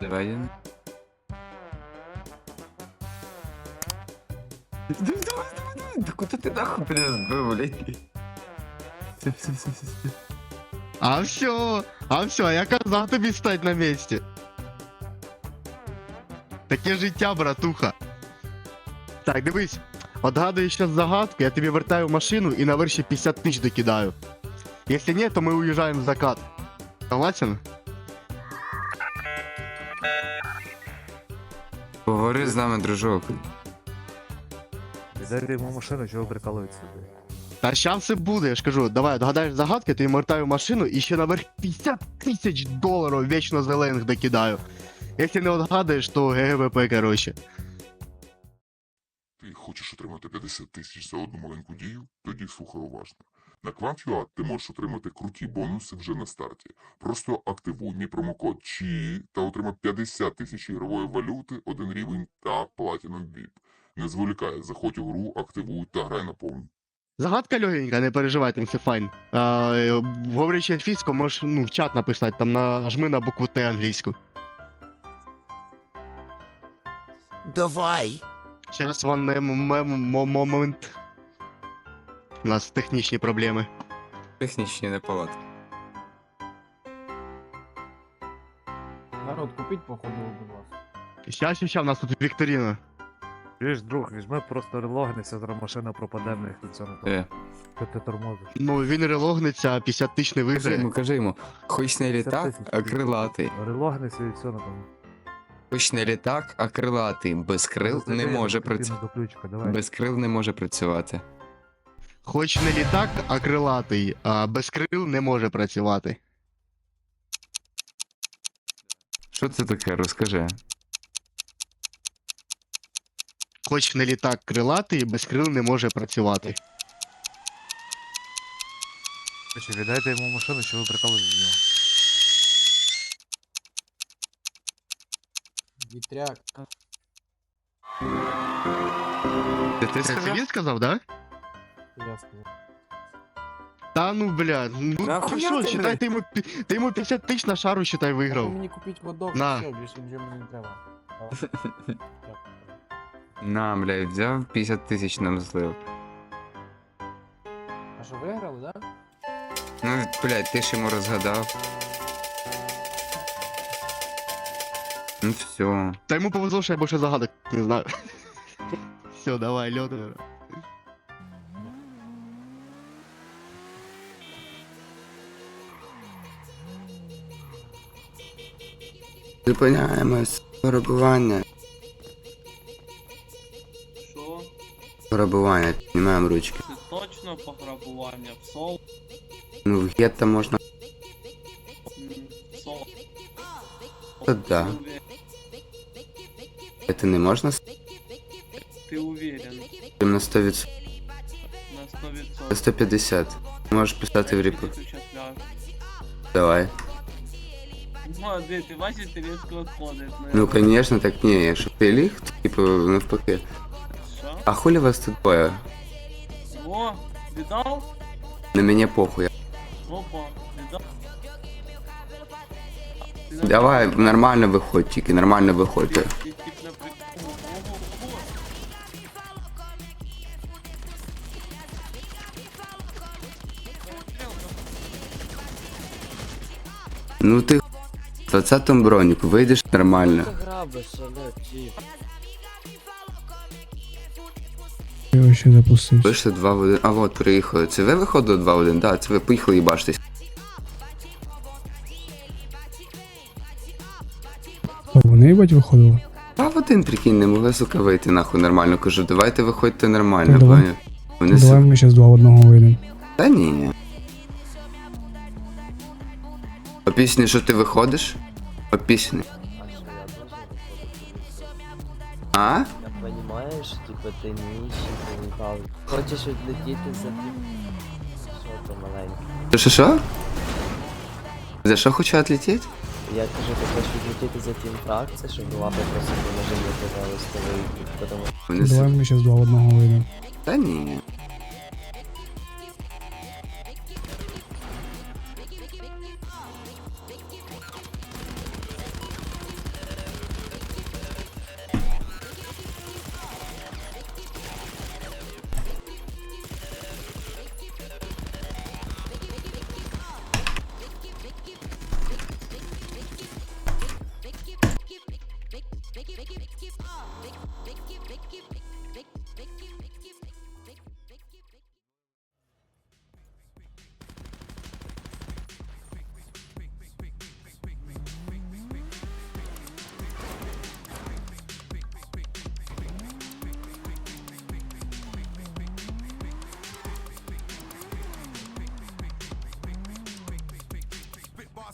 Заведено. Давай, давай, давай, давай. Да куда ты нахуй, блин, сбыл, блядь? Все, все, все, все, все. А все, а все, я казав тобі стать на місці. Таке життя, братуха. Так, дивись. Отгадуєш зараз загадку, я тобі вертаю в машину і на верші 50 тисяч докидаю. Якщо ні, то ми уїжджаємо в закат. Согласен? Поговори з нами, дружок. Віддайте йому машину, чого ви прикалуєтеся? блядь? Та щас все буде, я ж кажу, давай, догадаєш загадки, тобі вертаю в машину і ще наверх 50 тисяч доларів вічно зелених докидаю. Якщо не отгадаєш, то ГГВП, короче. Ти хочеш отримати 50 тисяч за одну маленьку дію? Тоді слухай уважно. На QuantUA ти можеш отримати круті бонуси вже на старті. Просто активуй мій промокод ЧІ та отримай 50 тисяч ігрової валюти, один рівень та Platinum VIP. Не зволікай, заходь у гру, активуй та грай на повну. Загадка легенька, не переживай, там все файн. А, е, говорячи англійською, можеш ну, в чат написати, там нажми на букву Т англійську. Давай. Mem- mo- момент. У нас технічні проблеми. Технічні неполадки. Народ, купіть походу будь ласка. Ща, ща, ща, у нас тут Вікторіна. Чуєш, друг, візьми просто релогнися, зараз машина пропаде в них і все на. Е. Що ти тормозиш? Ну, він релогнеться, а 50 тисяч не Кажи виграє. йому, кажи йому. Хоч не літак, а крилатий. Релогнися і все на тому. Хоч не літак, а крилатий. Без крил не може працювати. Без крил не може працювати. Хоч не літак, а крилатий, а без крил не може працювати. Що це таке? Розкажи. Хоч не літак крилатий, без крил не може працювати. Короче, віддайте йому машину, що ви прикалуєтесь з нього. Вітряк. Це ти Це, сказав? він сказав, да? Я сказав. Та ну бля, ну Нахуя ти що, ти, считай, блядь? ти йому, пі- ти йому 50 тисяч на шару, считай, Ви виграв. мені купіть водок, На. все, більше нічого мені не треба. Дякую. На, блядь, взяв 50 тисяч нам злив. А що виграли, да? Ну, блядь, ти ж йому розгадав. Ну все. Та йому повезло, що я більше загадок не знаю. Все, давай, льот. Зупиняємось. Пограбування. Що? Пограбування, піднімаємо ручки. Це точно пограбування в сол? Ну, в гетто можна. Сол. Та да. Це не можна Ти уверен? на 100%. На 100%. На 150. Можеш писати в ляж. Давай. Ну, а де ти бачиш, ти різко відходиш. Ну, конечно, так ні, якщо ти ліг, то типу навпаки. Що? А хулі вас тут двоє? О, віддав? На мене похуй. Опа, віддав? Ти на Давай, приколі? нормально виходь, тільки нормально виходьте. Ти тип на приколі. Ого, ого. Ну ти В 20-му броніку вийдеш нормально. грабиш, але ті. Я. Вийшли 2 в 1. А от приїхали. Це ви виходили 2 в 1? Так, це ви поїхали їбаштесь. А вони їбать виходили? 2 в 1, прикинь, не могли, сука, вийти нахуй нормально. Кажу, давайте виходьте нормально, Ну, давай. поняв? Вони Давай сука. ми зараз два в одного вийдемо. Та ні. По пісні, що ти виходиш? По пісні. А що я дуже виходити? А? Я понімаєш, типу ти ніщий, ти. Хочеш відлетіти за тим. Що то маленьке? Що, що, що? За що хочу відлетіти? Я кажу, ти хочеш відлетіти за тим фракція, щоб була просто положення тебе виставити, тому Вони Давай ми зараз два в одного вийдемо. Та ні.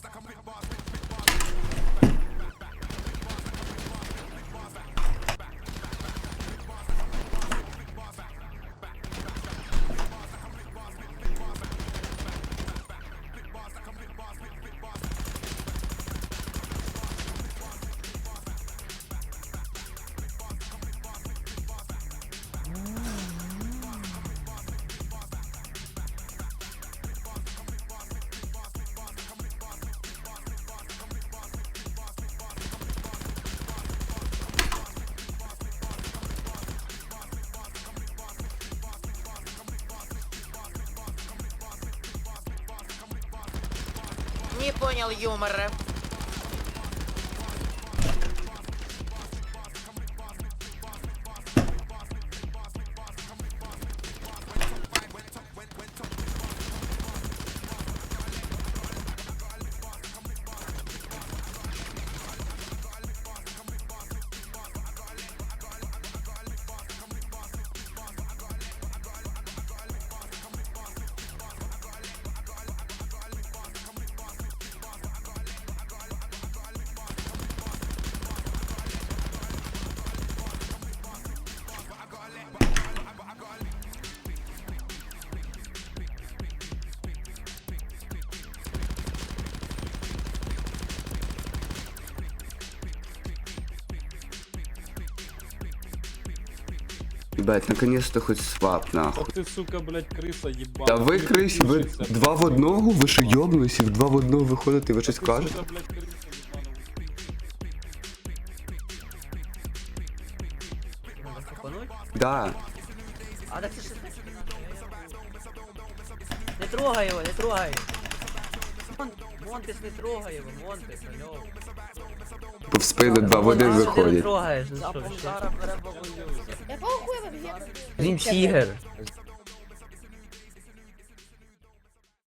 fast like a pit boss. Не понял юмора. Ебать, наконец-то хоть свап, нахуй. Ах ти, сука, блядь, криса їбана. Та ви крисі, ви два в одного, ви що йобнулися, в два в одного виходите, ви щось кажете? Сука, блядь, криса. Да. А так це ж... Не трогай його, не трогай. Мон- Монтес не трогай його, Монтес, алло. В спину два води один А, що ти виходять. трогаєш? Ну що, що? ви б'єте? Він тігр.